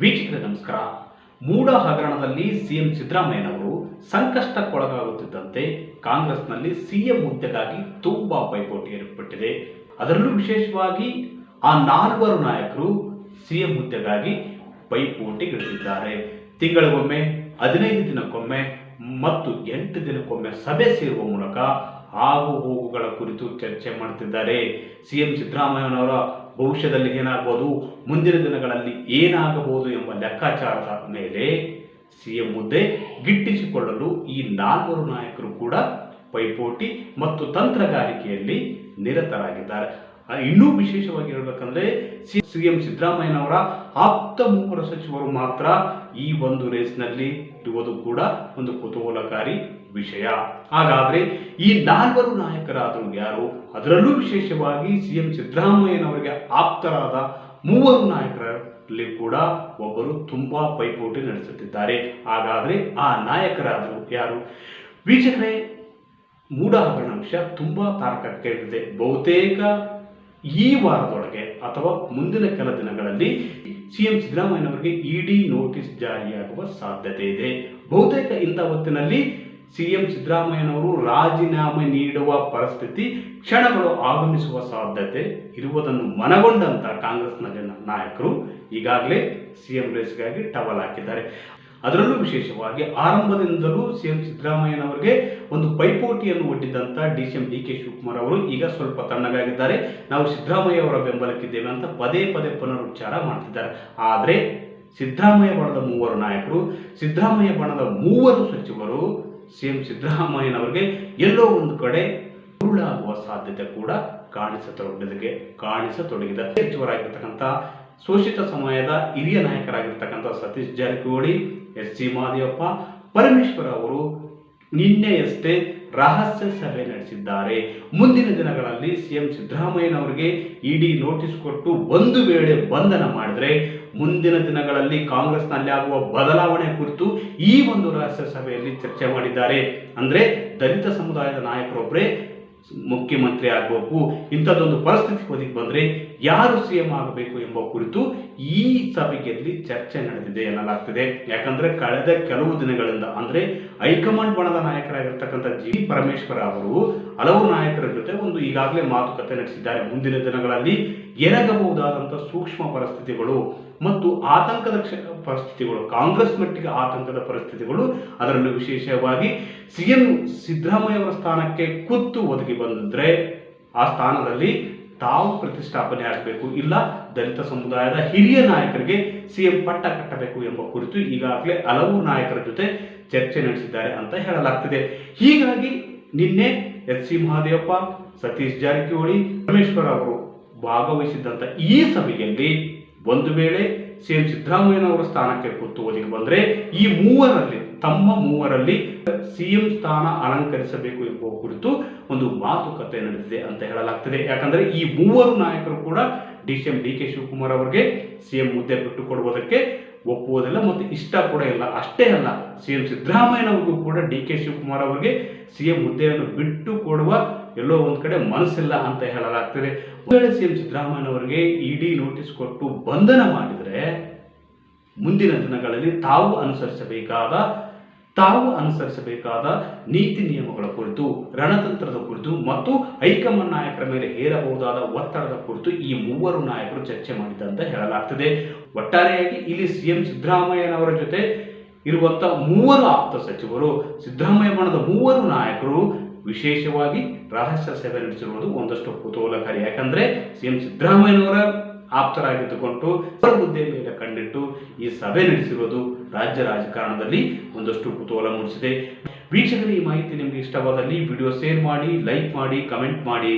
ವೀಕ್ಷಕರೇ ನಮಸ್ಕಾರ. ಮೂಡ ಹಗರಣದಲ್ಲಿ ಸಿಎಂ ಸಿದ್ದರಾಮಯ್ಯನವರು ಸಂಕಷ್ಟಕ್ಕೊಳಗಾಗುತ್ತಿದ್ದಂತೆ ಕಾಂಗ್ರೆಸ್ನಲ್ಲಿ ಸಿಎಂ ಹುದ್ದೆಗಾಗಿ ತುಂಬಾ ಪೈಪೋಟಿ ಏರ್ಪಟ್ಟಿದೆ. ಅದರಲ್ಲೂ ವಿಶೇಷವಾಗಿ ಆ ನಾಲ್ವರು ನಾಯಕರು ಸಿಎಂ ಹುದ್ದೆಗಾಗಿ ಪೈಪೋಟಿಗಿಳಿದಿದ್ದಾರೆ ತಿಂಗಳಿಗೊಮ್ಮೆ, ಹದಿನೈದು ದಿನಕ್ಕೊಮ್ಮೆ ಮತ್ತು ಎಂಟು ದಿನಕ್ಕೊಮ್ಮೆ ಸಭೆ ಸೇರುವ ಮೂಲಕ ಆಗು ಹೋಗುಗಳ ಕುರಿತು ಚರ್ಚೆ ಮಾಡುತ್ತಿದ್ದಾರೆ ಸಿಎಂ ಸಿದ್ದರಾಮಯ್ಯನವರ ಭವಿಷ್ಯದಲ್ಲಿ ಏನಾಗಬಹುದು ಮುಂದಿನ ದಿನಗಳಲ್ಲಿ ಏನಾಗಬಹುದು ಎಂಬ ಲೆಕ್ಕಾಚಾರದ ಮೇಲೆ ಸಿಎಂ ಹುದ್ದೆ ಗಿಟ್ಟಿಸಿಕೊಳ್ಳಲು ಈ ನಾಲ್ವರು ನಾಯಕರು ಕೂಡ ಪೈಪೋಟಿ ಮತ್ತು ತಂತ್ರಗಾರಿಕೆಯಲ್ಲಿ ನಿರತರಾಗಿದ್ದಾರೆ. ಇನ್ನೂ ವಿಶೇಷವಾಗಿ ಹೇಳಬೇಕಂದ್ರೆ ಸಿಎಂ ಸಿದ್ದರಾಮಯ್ಯನವರ ಆಪ್ತ ಮೂವರ ಸಚಿವರು ಮಾತ್ರ ಈ ಒಂದು ರೇಸ್ನಲ್ಲಿ ಇರುವುದು ಕೂಡ ಒಂದು ಕುತೂಹಲಕಾರಿ ವಿಷಯ. ಹಾಗಾದ್ರೆ ಈ ನಾಲ್ವರು ನಾಯಕರಾದರು ಯಾರು? ಅದರಲ್ಲೂ ವಿಶೇಷವಾಗಿ ಸಿಎಂ ಸಿದ್ದರಾಮಯ್ಯನವರಿಗೆ ಆಪ್ತರಾದ ಮೂವರು ನಾಯಕರಲ್ಲಿ ಕೂಡ ಒಬ್ಬರು ತುಂಬಾ ಪೈಪೋಟಿ ನಡೆಸುತ್ತಿದ್ದಾರೆ. ಹಾಗಾದ್ರೆ ಆ ನಾಯಕರಾದರು ಯಾರು? ವೀಕ್ಷಕರೇ, ಮೂಢ ಹಗರಣ ವಿಷಯ ತುಂಬಾ ತಾರಕಕ್ಕೆ ಇದೆ ಬಹುತೇಕ ಈ ವಾರದೊಳಗೆ ಅಥವಾ ಮುಂದಿನ ಕೆಲ ದಿನಗಳಲ್ಲಿ ಸಿಎಂ ಸಿದ್ದರಾಮಯ್ಯನವರಿಗೆ ಇಡಿ ನೋಟಿಸ್ ಜಾರಿಯಾಗುವ ಸಾಧ್ಯತೆ ಇದೆ. ಬಹುತೇಕ ಇಂಥ ಹೊತ್ತಿನಲ್ಲಿ ಸಿಎಂ ಸಿದ್ದರಾಮಯ್ಯನವರು ರಾಜೀನಾಮೆ ನೀಡುವ ಪರಿಸ್ಥಿತಿ ಕ್ಷಣಗಳು ಆಗಮಿಸುವ ಸಾಧ್ಯತೆ ಇರುವುದನ್ನು ಮನಗೊಂಡಂತ ಕಾಂಗ್ರೆಸ್ನ ಜನ ನಾಯಕರು ಈಗಾಗಲೇ ಸಿಎಂ ರೇಸ್ಗಾಗಿ ಟವಲ್ ಹಾಕಿದ್ದಾರೆ. ಅದರಲ್ಲೂ ವಿಶೇಷವಾಗಿ ಆರಂಭದಿಂದಲೂ ಸಿಎಂ ಸಿದ್ದರಾಮಯ್ಯನವರಿಗೆ ಒಂದು ಪೈಪೋಟಿಯನ್ನು ಒಡ್ಡಿದ್ದಂತ D C M D K Shivakumar ಅವರು ಈಗ ಸ್ವಲ್ಪ ತಣ್ಣಗಾಗಿದ್ದಾರೆ. ನಾವು ಸಿದ್ದರಾಮಯ್ಯ ಅವರ ಬೆಂಬಲಕ್ಕಿದ್ದೇವೆ ಅಂತ ಪದೇ ಪದೇ ಪುನರುಚ್ಚಾರ ಮಾಡ್ತಿದ್ದಾರೆ. ಆದರೆ ಸಿದ್ದರಾಮಯ್ಯ ಬಣದ ಮೂವರು ನಾಯಕರು, ಸಿದ್ದರಾಮಯ್ಯ ಬಣದ ಮೂವರು ಸಚಿವರು ಸಿಎಂ ಸಿದ್ದರಾಮಯ್ಯನವರಿಗೆ ಎಲ್ಲೋ ಒಂದು ಕಡೆ ಉರುಳಾಗುವ ಸಾಧ್ಯತೆ ಕೂಡ ಕಾಣಿಸತೊಡಗಿದೆ ಕಾಣಿಸತೊಡಗಿದೆ. ಸಚಿವರಾಗಿರ್ತಕ್ಕಂಥ ಶೋಷಿತ ಸಮಯದ ಹಿರಿಯ ನಾಯಕರಾಗಿರ್ತಕ್ಕಂಥ ಸತೀಶ್ ಜಾರಕಿಹೊಳಿ, ಎಸ್ ಸಿ ಮಾದೇವಪ್ಪ ಪರಮೇಶ್ವರ್ ಅವರು ನಿನ್ನೆಯಷ್ಟೇ ರಹಸ್ಯ ಸಭೆ ನಡೆಸಿದ್ದಾರೆ. ಮುಂದಿನ ದಿನಗಳಲ್ಲಿ ಸಿಎಂ ಸಿದ್ದರಾಮಯ್ಯನವರಿಗೆ ಇಡಿ ನೋಟಿಸ್ ಕೊಟ್ಟು ಒಂದು ವೇಳೆ ಬಂಧನ ಮಾಡಿದ್ರೆ ಮುಂದಿನ ದಿನಗಳಲ್ಲಿ ಕಾಂಗ್ರೆಸ್ನಲ್ಲಿ ಆಗುವ ಬದಲಾವಣೆ ಕುರಿತು ಈ ಒಂದು ರಹಸ್ಯ ಸಭೆಯಲ್ಲಿ ಚರ್ಚೆ ಮಾಡಿದ್ದಾರೆ. ಅಂದ್ರೆ ದಲಿತ ಸಮುದಾಯದ ನಾಯಕರೊಬ್ಬರೇ ಮುಖ್ಯಮಂತ್ರಿ ಆಗಬೇಕು, ಇಂಥದ್ದೊಂದು ಪರಿಸ್ಥಿತಿ ಒದಗಿ ಬಂದ್ರೆ ಯಾರು ಸಿಎಂ ಆಗಬೇಕು ಎಂಬ ಕುರಿತು ಈ ಸಭೆಯಲ್ಲಿ ಚರ್ಚೆ ನಡೆದಿದೆ ಎನ್ನಲಾಗ್ತಿದೆ. ಯಾಕಂದ್ರೆ ಕಳೆದ ಕೆಲವು ದಿನಗಳಿಂದ ಅಂದ್ರೆ ಹೈಕಮಾಂಡ್ ಬಣದ ನಾಯಕರಾಗಿರ್ತಕ್ಕಂಥ ಜಿ ಪರಮೇಶ್ವರ ಅವರು ಹಲವು ನಾಯಕರ ಜೊತೆ ಒಂದು ಈಗಾಗಲೇ ಮಾತುಕತೆ ನಡೆಸಿದ್ದಾರೆ. ಮುಂದಿನ ದಿನಗಳಲ್ಲಿ ಎರಗಬಹುದಾದಂಥ ಸೂಕ್ಷ್ಮ ಪರಿಸ್ಥಿತಿಗಳು ಮತ್ತು ಆತಂಕದ ಪರಿಸ್ಥಿತಿಗಳು, ಕಾಂಗ್ರೆಸ್ ಮಟ್ಟಿಗೆ ಆತಂಕದ ಪರಿಸ್ಥಿತಿಗಳು ಅದರಲ್ಲೂ ವಿಶೇಷವಾಗಿ ಸಿಎಂ ಸಿದ್ದರಾಮಯ್ಯ ಅವರ ಸ್ಥಾನಕ್ಕೆ ಕುತ್ತು ಒದಗಿ ಬಂದಿದ್ರೆ ಆ ಸ್ಥಾನದಲ್ಲಿ ತಾವು ಪ್ರತಿಷ್ಠಾಪನೆ ಆಗಬೇಕು, ಇಲ್ಲ ದಲಿತ ಸಮುದಾಯದ ಹಿರಿಯ ನಾಯಕರಿಗೆ ಸಿಎಂ ಪಟ್ಟ ಕಟ್ಟಬೇಕು ಎಂಬ ಕುರಿತು ಈಗಾಗಲೇ ಹಲವು ನಾಯಕರ ಜೊತೆ ಚರ್ಚೆ ನಡೆಸಿದ್ದಾರೆ ಅಂತ ಹೇಳಲಾಗ್ತಿದೆ. ಹೀಗಾಗಿ ನಿನ್ನೆ ಎಚ್ ಸಿ ಮಹಾದೇವಪ್ಪ, ಸತೀಶ್ ಜಾರಕಿಹೊಳಿ, ಪರಮೇಶ್ವರ್ ಅವರು ಭಾಗವಹಿಸಿದ್ದಂಥ ಈ ಸಭೆಯಲ್ಲಿ ಒಂದು ವೇಳೆ ಸಿಎಂ ಸಿದ್ದರಾಮಯ್ಯನವರ ಸ್ಥಾನಕ್ಕೆ ಒದಗಿ ಬಂದರೆ ಈ ಮೂವರಲ್ಲಿ ತಮ್ಮ ಮೂವರಲ್ಲಿ ಸಿಎಂ ಸ್ಥಾನ ಅಲಂಕರಿಸಬೇಕು ಎಂಬ ಕುರಿತು ಒಂದು ಮಾತುಕತೆ ನಡೆದಿದೆ ಅಂತ ಹೇಳಲಾಗ್ತದೆ. ಯಾಕಂದ್ರೆ ಈ ಮೂವರು ನಾಯಕರು ಕೂಡ D C M D K Shivakumar ಅವರಿಗೆ ಸಿಎಂ ಹುದ್ದೆ ಬಿಟ್ಟು ಕೊಡುವುದಕ್ಕೆ ಒಪ್ಪುವುದಿಲ್ಲ ಮತ್ತು ಇಷ್ಟ ಕೂಡ ಇಲ್ಲ. ಅಷ್ಟೇ ಅಲ್ಲ, ಸಿಎಂ ಸಿದ್ದರಾಮಯ್ಯನವರಿಗೂ ಕೂಡ ಡಿ ಕೆ ಶಿವಕುಮಾರ್ ಅವರಿಗೆ ಸಿಎಂ ಹುದ್ದೆಯನ್ನು ಬಿಟ್ಟು ಕೊಡುವ ಎಲ್ಲೋ ಒಂದು ಕಡೆ ಮನಸ್ಸಿಲ್ಲ ಅಂತ ಹೇಳಲಾಗ್ತದೆ. ವೇಳೆ ಸಿಎಂ ಸಿದ್ದರಾಮಯ್ಯನವರಿಗೆ ಇಡಿ ನೋಟಿಸ್ ಕೊಟ್ಟು ಬಂಧನ ಮಾಡಿದರೆ ಮುಂದಿನ ದಿನಗಳಲ್ಲಿ ತಾವು ಅನುಸರಿಸಬೇಕಾದ ತಾವು ಅನುಸರಿಸಬೇಕಾದ ನೀತಿ ನಿಯಮಗಳ ಕುರಿತು, ರಣತಂತ್ರದ ಕುರಿತು ಮತ್ತು ಹೈಕಮಾಂಡ್ ನಾಯಕರ ಮೇಲೆ ಹೇರಬಹುದಾದ ಒತ್ತಡದ ಕುರಿತು ಈ ಮೂವರು ನಾಯಕರು ಚರ್ಚೆ ಮಾಡಿದಂತ ಹೇಳಲಾಗ್ತದೆ. ಒಟ್ಟಾರೆಯಾಗಿ ಇಲ್ಲಿ ಸಿಎಂ ಸಿದ್ದರಾಮಯ್ಯನವರ ಜೊತೆ ಇರುವಂತ ಮೂವರು ಆಪ್ತ ಸಚಿವರು, ಸಿದ್ದರಾಮಯ್ಯ ಬಣದ ಮೂವರು ನಾಯಕರು ವಿಶೇಷವಾಗಿ ರಹಸ್ಯ ಸಭೆ ನಡೆಸಿರುವುದು ಒಂದಷ್ಟು ಕುತೂಹಲಕಾರಿ. ಯಾಕಂದ್ರೆ ಸಿಎಂ ಸಿದ್ದರಾಮಯ್ಯನವರ ಆಪ್ತರಾಗಿದ್ದುಕೊಂಡು ಹುದ್ದೆ ಮೇಲೆ ಕಣ್ಣಿಟ್ಟು ಈ ಸಭೆ ನಡೆಸಿರುವುದು ರಾಜ್ಯ ರಾಜಕಾರಣದಲ್ಲಿ ಒಂದಷ್ಟು ಕುತೂಹಲ ಮೂಡಿಸಿದೆ. ವೀಕ್ಷಕರು, ಈ ಮಾಹಿತಿ ನಿಮಗೆ ಇಷ್ಟವಾದಲ್ಲಿ ವಿಡಿಯೋ ಶೇರ್ ಮಾಡಿ, ಲೈಕ್ ಮಾಡಿ, ಕಮೆಂಟ್ ಮಾಡಿ.